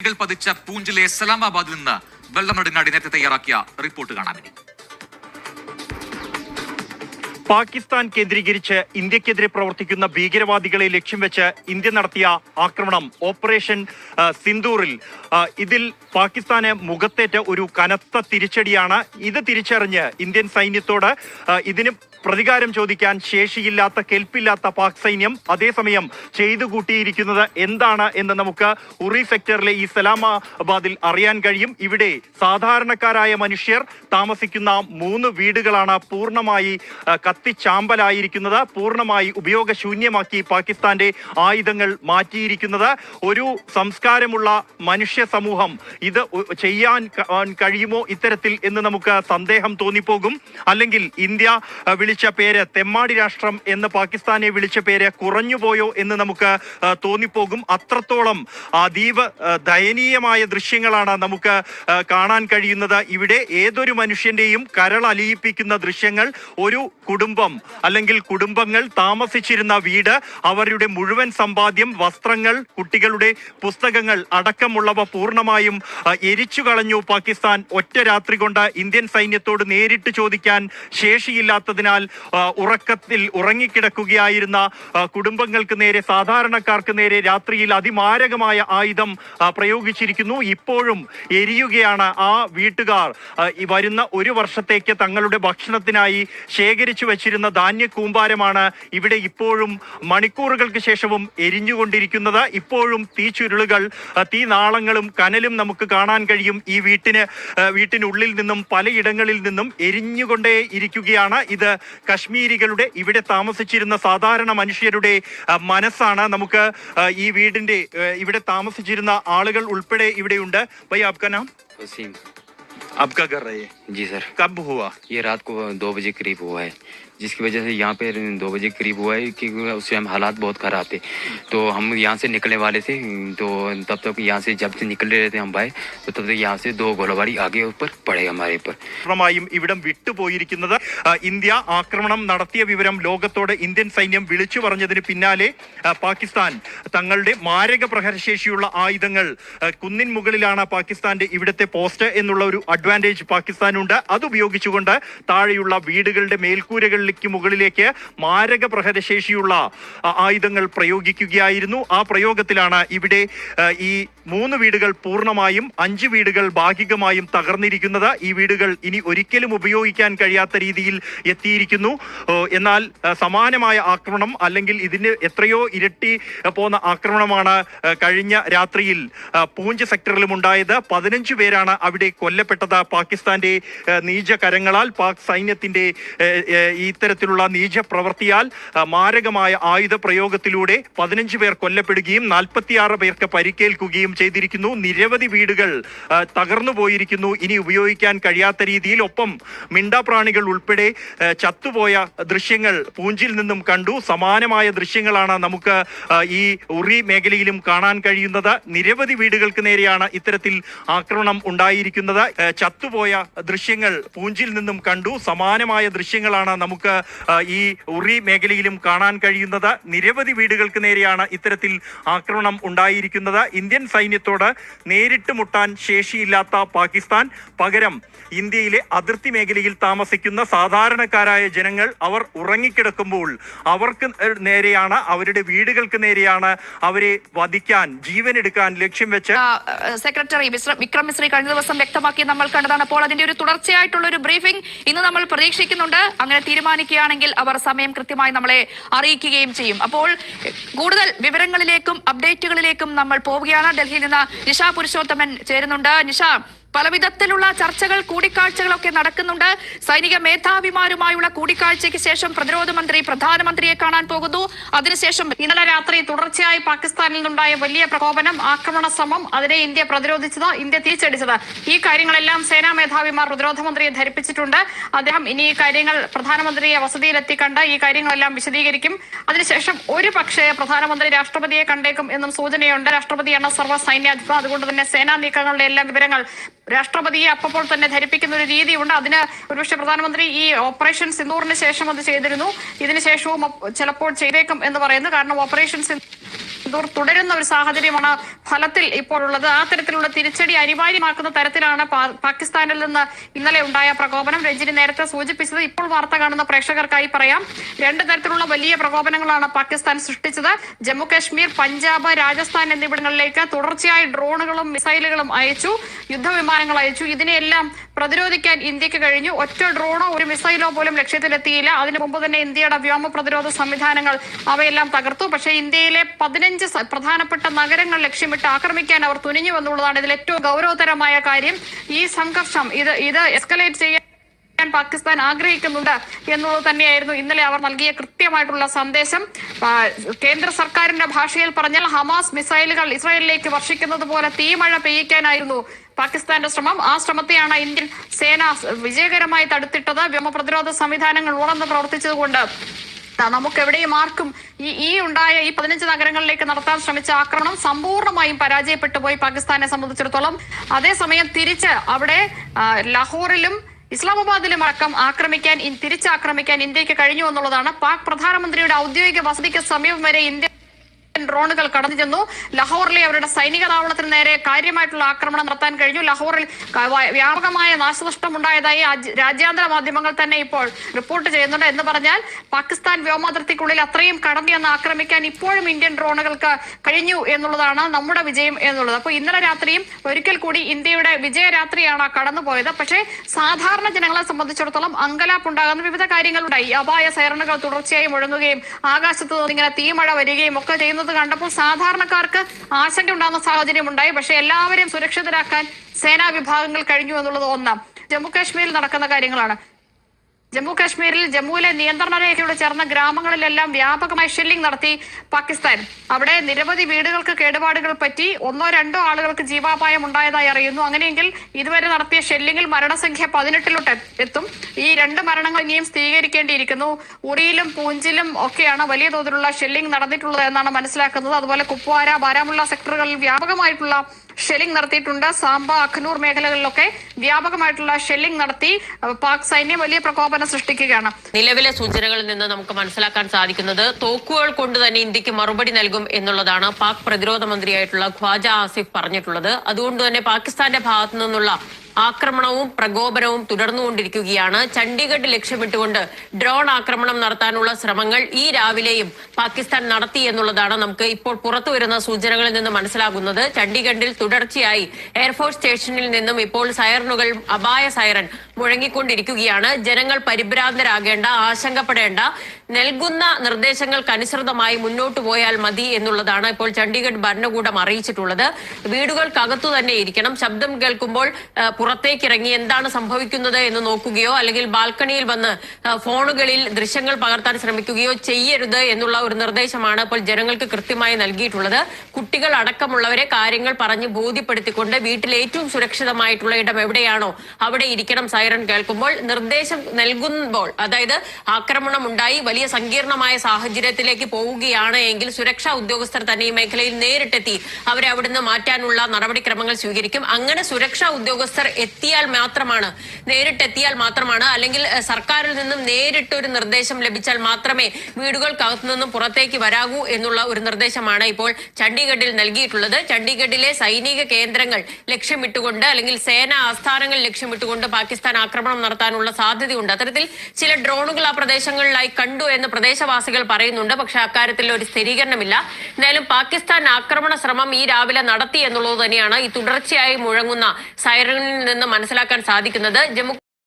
പതിച്ച പൂഞ്ചിലെ സലാമാബാദിൽ നിന്ന് വെള്ളമടുങ്ങാടി നേരത്തെ തയ്യാറാക്കിയ റിപ്പോർട്ട് കാണാൻ പാകിസ്ഥാൻ കേന്ദ്രീകരിച്ച് ഇന്ത്യക്കെതിരെ പ്രവർത്തിക്കുന്ന ഭീകരവാദികളെ ലക്ഷ്യം വെച്ച് ഇന്ത്യ നടത്തിയ ആക്രമണം ഓപ്പറേഷൻ സിന്ദൂറിൽ. ഇതിൽ പാകിസ്ഥാന് മുഖത്തേറ്റ ഒരു കനത്ത തിരിച്ചടിയാണ്. ഇത് തിരിച്ചറിഞ്ഞ് ഇന്ത്യൻ സൈന്യത്തോട് ഇതിന് പ്രതികാരം ചോദിക്കാൻ ശേഷിയില്ലാത്ത കെൽപ്പില്ലാത്ത പാക് സൈന്യം അതേസമയം ചെയ്തു കൂട്ടിയിരിക്കുന്നത് എന്താണ് എന്ന് നമുക്ക് ഉറി സെക്ടറിലെ ഈ സലാമാബാദിൽ അറിയാൻ കഴിയും. ഇവിടെ സാധാരണക്കാരായ മനുഷ്യർ താമസിക്കുന്ന മൂന്ന് വീടുകളാണ് പൂർണമായി കത്തിച്ചാമ്പലായിരിക്കുന്നത്. പൂർണമായി ഉപയോഗശൂന്യമാക്കി പാകിസ്ഥാന്റെ ആയുധങ്ങൾ മാറ്റിയിരിക്കുന്നത്. ഒരു സംസ്കാരമുള്ള മനുഷ്യ സമൂഹം ഇത് ചെയ്യാൻ കഴിയുമോ ഇത്തരത്തിൽ എന്ന് നമുക്ക് സന്ദേഹം തോന്നിപ്പോകും. അല്ലെങ്കിൽ ഇന്ത്യ വിളിച്ച പേര് തെമ്മാടി രാഷ്ട്രം എന്ന് പാകിസ്ഥാനെ വിളിച്ച പേര് കുറഞ്ഞുപോയോ എന്ന് നമുക്ക് തോന്നിപ്പോകും. അത്രത്തോളം അതീവ ദയനീയമായ ദൃശ്യങ്ങളാണ് നമുക്ക് കാണാൻ കഴിയുന്നത്. ഇവിടെ ഏതൊരു മനുഷ്യന്റെയും കരളലിയിപ്പിക്കുന്ന ദൃശ്യങ്ങൾ ഒരു കുടുംബം അല്ലെങ്കിൽ കുടുംബങ്ങൾ താമസിച്ചിരുന്ന വീട് അവരുടെ മുഴുവൻ സമ്പാദ്യം വസ്ത്രങ്ങൾ കുട്ടികളുടെ പുസ്തകങ്ങൾ അടക്കമുള്ളവ പൂർണമായും എരിച്ചു കളഞ്ഞു പാകിസ്ഥാൻ ഒറ്റ രാത്രി കൊണ്ട് ഇന്ത്യൻ സൈന്യത്തോട് നേരിട്ട് ചോദിക്കാൻ ശേഷിയില്ലാത്തതിനാൽ ഉറക്കത്തിൽ ഉറങ്ങിക്കിടക്കുകയായിരുന്ന കുടുംബങ്ങൾക്ക് നേരെ സാധാരണക്കാർക്ക് നേരെ രാത്രിയിൽ അതിമാരകമായ ആയുധം പ്രയോഗിച്ചിരിക്കുന്നു. ഇപ്പോഴും എരിയുകയാണ് ആ വീട്ടുകാർ. വരുന്ന ഒരു വർഷത്തേക്ക് തങ്ങളുടെ ഭക്ഷണത്തിനായി ശേഖരിച്ചു വച്ചിരുന്ന ധാന്യ കൂമ്പാരമാണ് ഇവിടെ ഇപ്പോഴും മണിക്കൂറുകൾക്ക് ശേഷവും എരിഞ്ഞുകൊണ്ടിരിക്കുന്നത്. ഇപ്പോഴും തീ ചുരുളുകൾ ആ, മരങ്ങളും കനലും നമുക്ക് കാണാൻ കഴിയും ഈ വീട്ടിന് വീട്ടിനുള്ളിൽ നിന്നും പലയിടങ്ങളിൽ നിന്നും എരിഞ്ഞുകൊണ്ടേ ഇരിക്കുകയാണ്. ഇത് കശ്മീരികളുടെ ഇവിടെ താമസിച്ചിരുന്ന സാധാരണ മനുഷ്യരുടെ മനസ്സാണ്. നമുക്ക് ഈ വീടിന്റെ ഇവിടെ താമസിച്ചിരുന്ന ആളുകൾ ഉൾപ്പെടെ ഇവിടെയുണ്ട്. ഉണ്ട് ആപ്കാ നാം? G sir. കബ് ഹുവ? യേ രാത് കോ 2 ബജെ കരീബ് ഹുവ जिसकी वजह से यहाँ पे दो बजे करीब हुआ है कि उस टाइम हालात बहुत ख़राब थे तो हम यहाँ से निकलने वाले थे तो तब तक यहाँ से जब से निकल रहे थे हम भाई तो तब तक यहाँ से दो गोलाबारी आगे ऊपर पड़े हमारे ऊपर പൂർണ്ണമായും ഇവിടം വിട്ടുപോയിരിക്കുന്നത് ആ, ഇന്ത്യ ആക്രമണം നടത്തിയ വിവരം ലോകത്തോട് ഇന്ത്യൻ സൈന്യം വിളിച്ചു പറഞ്ഞതിന് പിന്നാലെ ആ, പാകിസ്ഥാൻ തങ്ങളുടെ മാരക പ്രഹരശേഷിയുള്ള ആയുധങ്ങൾ ആ, കുന്നിൻ മുകളിലാണ് പാകിസ്ഥാന്റെ ഇവിടുത്തെ പോസ്റ്റ് എന്നുള്ള ഒരു അഡ്വാൻറ്റേജ് പാകിസ്ഥാനുണ്ട് അത് ഉപയോഗിച്ചുകൊണ്ട് താഴെയുള്ള വീടുകളുടെ മേൽക്കൂരകളിലേക്ക് മുകളിലേക്ക് മാരക പ്രഹരശേഷിയുള്ള ആയുധങ്ങൾ പ്രയോഗിക്കുകയായിരുന്നു. ആ പ്രയോഗത്തിലാണ് ഇവിടെ ഈ മൂന്ന് വീടുകൾ പൂർണമായും അഞ്ച് വീടുകൾ ഭാഗികമായും തകർന്നിരിക്കുന്നത്. ഈ വീടുകൾ ഇനി ഒരിക്കലും ഉപയോഗിക്കാൻ കഴിയാത്ത രീതിയിൽ എത്തിയിരിക്കുന്നു. എന്നാൽ സമാനമായ ആക്രമണം അല്ലെങ്കിൽ ഇതിന് എത്രയോ ഇരട്ടി പോകുന്ന ആക്രമണമാണ് കഴിഞ്ഞ രാത്രിയിൽ പൂഞ്ച് സെക്ടറിലും ഉണ്ടായത്. പതിനഞ്ച് പേരാണ് അവിടെ കൊല്ലപ്പെട്ടത്. പാകിസ്ഥാന്റെ നീച കരങ്ങളാൽ പാക് സൈന്യത്തിന്റെ ഏ, ഇത്തരത്തിലുള്ള നീച പ്രവൃത്തിയാൽ ആ, മാരകമായ ആയുധ പ്രയോഗത്തിലൂടെ പതിനഞ്ച് പേർ കൊല്ലപ്പെടുകയും നാൽപ്പത്തിയാറ് പേർക്ക് പരിക്കേൽക്കുകയും ചെയ്തിരിക്കുന്നു. നിരവധി വീടുകൾ തകർന്നു പോയിരിക്കുന്നു. ഇനി ഉപയോഗിക്കാൻ കഴിയാത്ത രീതിയിൽ ഒപ്പം മിണ്ടാപ്രാണികൾ ഉൾപ്പെടെ ചത്തുപോയ ദൃശ്യങ്ങൾ പൂഞ്ചിൽ നിന്നും കണ്ടു. സമാനമായ ദൃശ്യങ്ങളാണ് നമുക്ക് ഈ ഉറി മേഖലയിലും കാണാൻ കഴിയുന്നത്. നിരവധി വീടുകൾക്ക് നേരെയാണ് ഇത്തരത്തിൽ ആക്രമണം ഉണ്ടായിരിക്കുന്നത്. ചത്തുപോയ ദൃശ്യങ്ങൾ പൂഞ്ചിൽ നിന്നും കണ്ടു. സമാനമായ ദൃശ്യങ്ങളാണ് നമുക്ക് ആ, ഈ ഉറി മേഖലയിലും കാണാൻ കഴിയുന്നത് നിരവധി വീടുകൾക്ക് നേരെയാണ് ഇത്തരത്തിൽ ആക്രമണം ഉണ്ടായിരിക്കുന്നത്. ഇന്ത്യൻ സൈന്യത്തോട് നേരിട്ട് മുട്ടാൻ ശേഷിയില്ലാത്ത പാകിസ്ഥാൻ പകരം ഇന്ത്യയിലെ അതിർത്തി മേഖലയിൽ താമസിക്കുന്ന സാധാരണക്കാരായ ജനങ്ങൾ അവർ ഉറങ്ങിക്കിടക്കുമ്പോൾ അവർക്ക് നേരെയാണ് അവരുടെ വീടുകൾക്ക് നേരെയാണ് അവരെ വധിക്കാൻ ജീവനെടുക്കാൻ ലക്ഷ്യം വെച്ച് സെക്രട്ടറി വിക്രം മിശ്രി കഴിഞ്ഞ ദിവസം വ്യക്തമാക്കി നമ്മൾ കണ്ടതാണ്. അപ്പോൾ അതിന്റെ ഒരു തുടർച്ചയായിട്ടുള്ള ഒരു ബ്രീഫിംഗ് ഇന്ന് നമ്മൾ പ്രതീക്ഷിക്കുന്നുണ്ട്. അങ്ങനെ തീരുമാനിക്കുകയാണെങ്കിൽ അവർ സമയം കൃത്യമായി നമ്മളെ അറിയിക്കുകയും ചെയ്യും. അപ്പോൾ കൂടുതൽ വിവരങ്ങളിലേക്കും അപ്ഡേറ്റുകളിലേക്കും നമ്മൾ പോവുകയാണ്. ഡൽഹിയിൽ നിന്ന് നിഷ പുരുഷോത്തമൻ ചേരുന്നുണ്ട്. നിഷ പല വിധത്തിലുള്ള ചർച്ചകൾ കൂടിക്കാഴ്ചകളൊക്കെ നടക്കുന്നുണ്ട്. സൈനിക മേധാവിമാരുമായുള്ള കൂടിക്കാഴ്ചയ്ക്ക് ശേഷം പ്രതിരോധ മന്ത്രി പ്രധാനമന്ത്രിയെ കാണാൻ പോകുന്നു. അതിനുശേഷം ഇന്നലെ രാത്രി തുടർച്ചയായി പാകിസ്ഥാനിൽ നിന്നുണ്ടായ വലിയ പ്രകോപനം ആക്രമണ ശ്രമം അതിനെ ഇന്ത്യ പ്രതിരോധിച്ചത് ഇന്ത്യ തിരിച്ചടിച്ചത്. ഈ കാര്യങ്ങളെല്ലാം സേനാ മേധാവിമാർ പ്രതിരോധ മന്ത്രിയെ ധരിപ്പിച്ചിട്ടുണ്ട്. അദ്ദേഹം ഇനി ഈ കാര്യങ്ങൾ പ്രധാനമന്ത്രിയെ വസതിയിലെത്തി കണ്ട് ഈ കാര്യങ്ങളെല്ലാം വിശദീകരിക്കും. അതിനുശേഷം ഒരു പക്ഷേ പ്രധാനമന്ത്രി രാഷ്ട്രപതിയെ കണ്ടേക്കും എന്നും സൂചനയുണ്ട്. രാഷ്ട്രപതിയാണ് സർവ സൈന്യാധിപ. അതുകൊണ്ട് തന്നെ സേനാ നീക്കങ്ങളുടെ എല്ലാ വിവരങ്ങൾ രാഷ്ട്രപതിയെ അപ്പോൾ തന്നെ ധരിപ്പിക്കുന്ന ഒരു രീതിയുണ്ട്. അതിന് ഒരുപക്ഷെ പ്രധാനമന്ത്രി ഈ ഓപ്പറേഷൻ സിന്ദൂറിന് ശേഷം അത് ചെയ്തിരുന്നു. ഇതിനുശേഷവും ചിലപ്പോൾ ചെയ്തേക്കും എന്ന് പറയുന്നു. കാരണം ഓപ്പറേഷൻ സിന്ദൂർ തുടരുന്ന ഒരു സാഹചര്യമാണ് ഫലത്തിൽ ഇപ്പോൾ ഉള്ളത് ആ തരത്തിലുള്ള തിരിച്ചടി അനിവാര്യമാക്കുന്ന തരത്തിലാണ് പാകിസ്ഥാനിൽ നിന്ന് ഇന്നലെ ഉണ്ടായ പ്രകോപനം. രഞ്ജിനി നേരത്തെ സൂചിപ്പിച്ചത് ഇപ്പോൾ വാർത്ത കാണുന്ന പ്രേക്ഷകർക്കായി പറയാം. രണ്ട് തരത്തിലുള്ള വലിയ പ്രകോപനങ്ങളാണ് പാകിസ്ഥാൻ സൃഷ്ടിച്ചത്. ജമ്മു കാശ്മീർ പഞ്ചാബ് രാജസ്ഥാൻ എന്നിവിടങ്ങളിലേക്ക് തുടർച്ചയായി ഡ്രോണുകളും മിസൈലുകളും അയച്ചു യുദ്ധവിമാനങ്ങൾ അയച്ചു. ഇതിനെയെല്ലാം പ്രതിരോധിക്കാൻ ഇന്ത്യയ്ക്ക് കഴിഞ്ഞു. ഒറ്റ ഡ്രോണോ ഒരു മിസൈലോ പോലും ലക്ഷ്യത്തിലെത്തിയില്ല. അതിനു മുമ്പ് തന്നെ ഇന്ത്യയുടെ വ്യോമ പ്രതിരോധ സംവിധാനങ്ങൾ അവയെല്ലാം തകർത്തു. പക്ഷേ ഇന്ത്യയിലെ പതിനഞ്ച് പ്രധാനപ്പെട്ട നഗരങ്ങൾ ലക്ഷ്യമിട്ട് ആക്രമിക്കാൻ അവർ തുനിഞ്ഞു വന്നുള്ളതാണ് ഇതിൽ ഏറ്റവും ഗൗരവതരമായ കാര്യം. ഈ സംഘർഷം ഇത് ഇത് എസ്കലേറ്റ് ചെയ്യാൻ പാകിസ്ഥാൻ ആഗ്രഹിക്കുന്നുണ്ട് എന്നുള്ളത് തന്നെയായിരുന്നു ഇന്നലെ അവർ നൽകിയ കൃത്യമായിട്ടുള്ള സന്ദേശം. കേന്ദ്ര സർക്കാരിന്റെ ഭാഷയിൽ പറഞ്ഞാൽ ഹമാസ് മിസൈലുകൾ ഇസ്രായേലിലേക്ക് വർഷിക്കുന്നത് പോലെ തീമഴ പെയ്യിക്കാനായിരുന്നു പാകിസ്ഥാന്റെ ശ്രമം. ആ ശ്രമത്തെയാണ് ഇന്ത്യൻ സേന വിജയകരമായി തടുത്തിട്ടത്. വ്യോമപ്രതിരോധ സംവിധാനങ്ങൾ ഉണർന്ന് പ്രവർത്തിച്ചതുകൊണ്ട്. നമുക്ക് എവിടെയും ആർക്കും ഈ ഈ ഉണ്ടായ ഈ പതിനഞ്ച് നഗരങ്ങളിലേക്ക് നടത്താൻ ശ്രമിച്ച ആക്രമണം സമ്പൂർണമായും പരാജയപ്പെട്ടു പോയി പാകിസ്ഥാനെ സംബന്ധിച്ചിടത്തോളം. അതേസമയം തിരിച്ച് അവിടെ ലാഹോറിലും ഇസ്ലാമാബാദിലും അടക്കം ആക്രമിക്കാൻ തിരിച്ചാക്രമിക്കാൻ ഇന്ത്യയ്ക്ക് കഴിഞ്ഞു എന്നുള്ളതാണ് പാക് പ്രധാനമന്ത്രിയുടെ ഔദ്യോഗിക വസതിക്ക് സമീപം വരെ ഇന്ത്യ ഡ്രോണുകൾ കടന്നു ചെന്നു. ലഹോറിലെ അവരുടെ സൈനിക താവളത്തിന് നേരെ കാര്യമായിട്ടുള്ള ആക്രമണം നടത്താൻ കഴിഞ്ഞു. ലഹോറിൽ വ്യാപകമായ നാശനഷ്ടം ഉണ്ടായതായി രാജ്യാന്തര മാധ്യമങ്ങൾ തന്നെ ഇപ്പോൾ റിപ്പോർട്ട് ചെയ്യുന്നുണ്ട്. എന്ന് പറഞ്ഞാൽ പാകിസ്ഥാൻ വ്യോമാതിർത്തിക്കുള്ളിൽ അത്രയും കടന്നു എന്ന് ആക്രമിക്കാൻ ഇപ്പോഴും ഇന്ത്യൻ ഡ്രോണുകൾക്ക് കഴിഞ്ഞു എന്നുള്ളതാണ് നമ്മുടെ വിജയം എന്നുള്ളത്. അപ്പോൾ ഇന്നലെ രാത്രിയും ഒരിക്കൽ കൂടി ഇന്ത്യയുടെ വിജയരാത്രിയാണ് കടന്നുപോയത്. പക്ഷേ സാധാരണ ജനങ്ങളെ സംബന്ധിച്ചിടത്തോളം അങ്കലാപ്പുണ്ടാകുന്ന വിവിധ കാര്യങ്ങളുണ്ടായി. അപായ സൈറണുകൾ തുടർച്ചയായി മുഴങ്ങുകയും ആകാശത്ത് നിന്ന് ഇങ്ങനെ തീമഴ വരികയും ഒക്കെ ചെയ്യുന്നത് കണ്ടപ്പോൾ സാധാരണക്കാർക്ക് ആശങ്ക ഉണ്ടാകുന്ന സാഹചര്യം ഉണ്ടായി പക്ഷെ എല്ലാവരെയും സുരക്ഷിതരാക്കാൻ സേനാ വിഭാഗങ്ങൾ കഴിഞ്ഞു എന്നുള്ളത് ഒന്നാം. ജമ്മു കാശ്മീരിൽ നടക്കുന്ന കാര്യങ്ങളാണ്. ജമ്മു കാശ്മീരിൽ ജമ്മുവിലെ നിയന്ത്രണ രേഖയോട് ചേർന്ന ഗ്രാമങ്ങളിലെല്ലാം വ്യാപകമായി ഷെല്ലിംഗ് നടത്തി പാകിസ്ഥാൻ. അവിടെ നിരവധി വീടുകൾക്ക് കേടുപാടുകൾ പറ്റി ഒന്നോ രണ്ടോ ആളുകൾക്ക് ജീവാപായം ഉണ്ടായതായി അറിയുന്നു. അങ്ങനെയെങ്കിൽ ഇതുവരെ നടത്തിയ ഷെല്ലിംഗിൽ മരണസംഖ്യ പതിനെട്ടിലോട്ട് എത്തും. ഈ രണ്ട് മരണങ്ങൾ ഇനിയും സ്ഥിരീകരിക്കേണ്ടിയിരിക്കുന്നു. ഉറിയിലും പൂഞ്ചിലും ഒക്കെയാണ് വലിയ തോതിലുള്ള ഷെല്ലിംഗ് നടന്നിട്ടുള്ളത് എന്നാണ് മനസ്സിലാക്കുന്നത്. അതുപോലെ കുപ്വാര ബാരാമുള്ള സെക്ടറുകളിൽ വ്യാപകമായിട്ടുള്ള ഷെല്ലിംഗ് നടത്തിയിട്ടുണ്ട്. സാംബ അഖ്നൂർ മേഖലകളിലൊക്കെ വ്യാപകമായിട്ടുള്ള ഷെല്ലിംഗ് നടത്തി പാക് സൈന്യം വലിയ പ്രകോപനം സൃഷ്ടിക്കുകയാണ്. നിലവിലെ സൂചനകളിൽ നിന്ന് നമുക്ക് മനസ്സിലാക്കാൻ സാധിക്കുന്നത് തോക്കുകൾ കൊണ്ട് തന്നെ ഇന്ത്യയ്ക്ക് മറുപടി നൽകും എന്നുള്ളതാണ് പാക് പ്രതിരോധ മന്ത്രിയായിട്ടുള്ള ഖ്വാജ ആസിഫ് പറഞ്ഞിട്ടുള്ളത്. അതുകൊണ്ട് തന്നെ പാകിസ്ഥാന്റെ ഭാഗത്തു നിന്നുള്ള ആക്രമണവും പ്രകോപനവും തുടർന്നുകൊണ്ടിരിക്കുകയാണ്. ചണ്ഡീഗഡ് ലക്ഷ്യമിട്ടുകൊണ്ട് ഡ്രോൺ ആക്രമണം നടത്താനുള്ള ശ്രമങ്ങൾ ഈ രാവിലെയും പാകിസ്ഥാൻ നടത്തി എന്നുള്ളതാണ് നമുക്ക് ഇപ്പോൾ പുറത്തു വരുന്ന സൂചനകളിൽ നിന്ന് മനസ്സിലാകുന്നത്. ചണ്ഡീഗഡിൽ തുടർച്ചയായി എയർഫോഴ്സ് സ്റ്റേഷനിൽ നിന്നും ഇപ്പോൾ സൈറനുകൾ അപായ സൈറൻ മുഴങ്ങിക്കൊണ്ടിരിക്കുകയാണ്. ജനങ്ങൾ പരിഭ്രാന്തരാകേണ്ട ആശങ്കപ്പെടേണ്ട. നൽകുന്ന നിർദ്ദേശങ്ങൾക്ക് അനുസൃതമായി മുന്നോട്ട് പോയാൽ മതി എന്നുള്ളതാണ് ഇപ്പോൾ ചണ്ഡീഗഡ് ഭരണകൂടം അറിയിച്ചിട്ടുള്ളത്. വീടുകൾക്കകത്തു തന്നെ ഇരിക്കണം. ശബ്ദം കേൾക്കുമ്പോൾ പുറത്തേക്ക് ഇറങ്ങി എന്താണ് സംഭവിക്കുന്നത് എന്ന് നോക്കുകയോ അല്ലെങ്കിൽ ബാൽക്കണിയിൽ വന്ന് ഫോണുകളിൽ ദൃശ്യങ്ങൾ പകർത്താൻ ശ്രമിക്കുകയോ ചെയ്യരുത് എന്നുള്ള ഒരു നിർദ്ദേശമാണ് ഇപ്പോൾ ജനങ്ങൾക്ക് കൃത്യമായി നൽകിയിട്ടുള്ളത്. കുട്ടികൾ അടക്കമുള്ളവരെ കാര്യങ്ങൾ പറഞ്ഞ് ബോധ്യപ്പെടുത്തിക്കൊണ്ട് വീട്ടിൽ ഏറ്റവും സുരക്ഷിതമായിട്ടുള്ള ഇടം എവിടെയാണോ അവിടെ ഇരിക്കണം സൈറൺ കേൾക്കുമ്പോൾ നിർദ്ദേശം നൽകുമ്പോൾ അതായത് ആക്രമണം ഉണ്ടായി വലിയ സങ്കീർണമായ സാഹചര്യത്തിലേക്ക് പോവുകയാണ് എങ്കിൽ സുരക്ഷാ ഉദ്യോഗസ്ഥർ തന്നെ ഈ മേഖലയിൽ നേരിട്ടെത്തി അവരെ അവിടുന്ന് മാറ്റാനുള്ള നടപടിക്രമങ്ങൾ സ്വീകരിക്കും. അങ്ങനെ സുരക്ഷാ ഉദ്യോഗസ്ഥർ എത്തിയാൽ മാത്രമാണ് നേരിട്ടെത്തിയാൽ മാത്രമാണ് അല്ലെങ്കിൽ സർക്കാരിൽ നിന്നും നേരിട്ട് ഒരു നിർദ്ദേശം ലഭിച്ചാൽ മാത്രമേ വീടുകൾക്കകത്തു നിന്നും പുറത്തേക്ക് വരാകൂ എന്നുള്ള ഒരു നിർദ്ദേശമാണ് ഇപ്പോൾ ചണ്ഡീഗഡിൽ നൽകിയിട്ടുള്ളത്. ചണ്ഡീഗഡിലെ സൈനിക കേന്ദ്രങ്ങൾ ലക്ഷ്യമിട്ടുകൊണ്ട് അല്ലെങ്കിൽ സേനാ ആസ്ഥാനങ്ങൾ ലക്ഷ്യമിട്ടുകൊണ്ട് പാകിസ്ഥാൻ ആക്രമണം നടത്താനുള്ള സാധ്യതയുണ്ട്. അത്തരത്തിൽ ചില ഡ്രോണുകൾ ആ പ്രദേശങ്ങളിലായി കണ്ടു എന്ന് പ്രദേശവാസികൾ പറയുന്നുണ്ട്. പക്ഷെ അക്കാര്യത്തിൽ ഒരു സ്ഥിരീകരണമില്ല. എന്തായാലും പാകിസ്ഥാൻ ആക്രമണ ശ്രമം ഈ രാവിലെ നടത്തി എന്നുള്ളത് തന്നെയാണ് ഈ തുടർച്ചയായി മുഴങ്ങുന്ന സൈറനിൽ നിന്ന് മനസ്സിലാക്കാൻ സാധിക്കുന്നത്. ജമ്മു